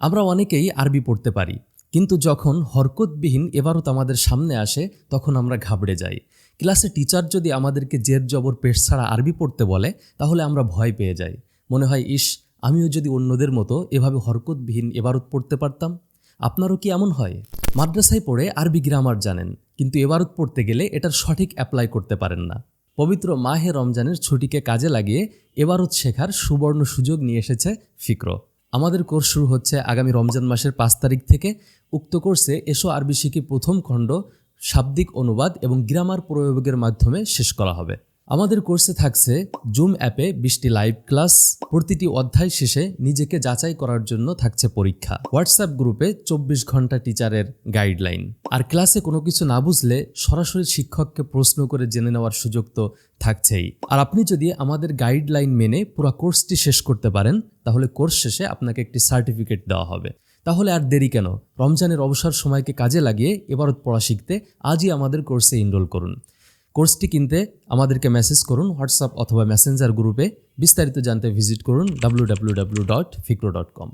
আমরা অনেকেই আরবি পড়তে পারি, কিন্তু যখন হরকতবিহীন এবারত আমাদের সামনে আসে, তখন আমরা ঘাবড়ে যাই। ক্লাসে টিচার যদি আমাদেরকে জের জবর পেশ ছাড়া আরবি পড়তে বলে, তাহলে আমরা ভয় পেয়ে যাই। মনে হয়, ইস, আমিও যদি অন্যদের মতো এভাবে হরকতবিহীন এবারত পড়তে পারতাম? আপনারও কি এমন হয়? মাদ্রাসায় পড়ে আরবি গ্রামার জানেন, কিন্তু এবারত পড়তে গেলে এটার সঠিক অ্যাপ্লাই করতে পারেন না। পবিত্র মাহে রমজানের ছুটিকে কাজে লাগিয়ে এবারত শেখার সুবর্ণ সুযোগ নিয়ে এসেছে ফিক্র। আমাদের কোর্স শুরু হচ্ছে আগামী রমজান মাসের পাঁচ তারিখ থেকে। উক্ত কোর্সে এসো আরবি শিখি প্রথম খণ্ড, শাব্দিক অনুবাদ এবং গ্রামার প্রয়োগের মাধ্যমে শেষ করা হবে। আমাদের কোর্সে থাকছে জুম অ্যাপে বিশটি লাইভ ক্লাস, প্রতিটি অধ্যায় শেষে নিজেকে যাচাই করার জন্য থাকছে পরীক্ষা। হোয়াটসঅ্যাপ গ্রুপে চব্বিশ ঘণ্টা টিচারের গাইডলাইন। আর ক্লাসে কোনো কিছু না বুঝলে সরাসরি শিক্ষককে প্রশ্ন করে জেনে নেওয়ার সুযোগ তো থাকছেই। আর আপনি যদি আমাদের গাইডলাইন মেনে পুরো কোর্সটি শেষ করতে পারেন, তাহলে কোর্স শেষে আপনাকে একটি সার্টিফিকেট দেওয়া হবে। তাহলে আর দেরি কেন? রমজানের অবসর সময়কে কাজে লাগিয়ে এবারত পড়া শিখতে আজই আমাদের কোর্সে এনরোল করুন। কোর্সটি কিনতে আমাদেরকে মেসেজ করুন হোয়াটসঅ্যাপ অথবা মেসেঞ্জার গ্রুপে বিস্তারিত জানতে ভিজিট করুন W W W dot ficro dot com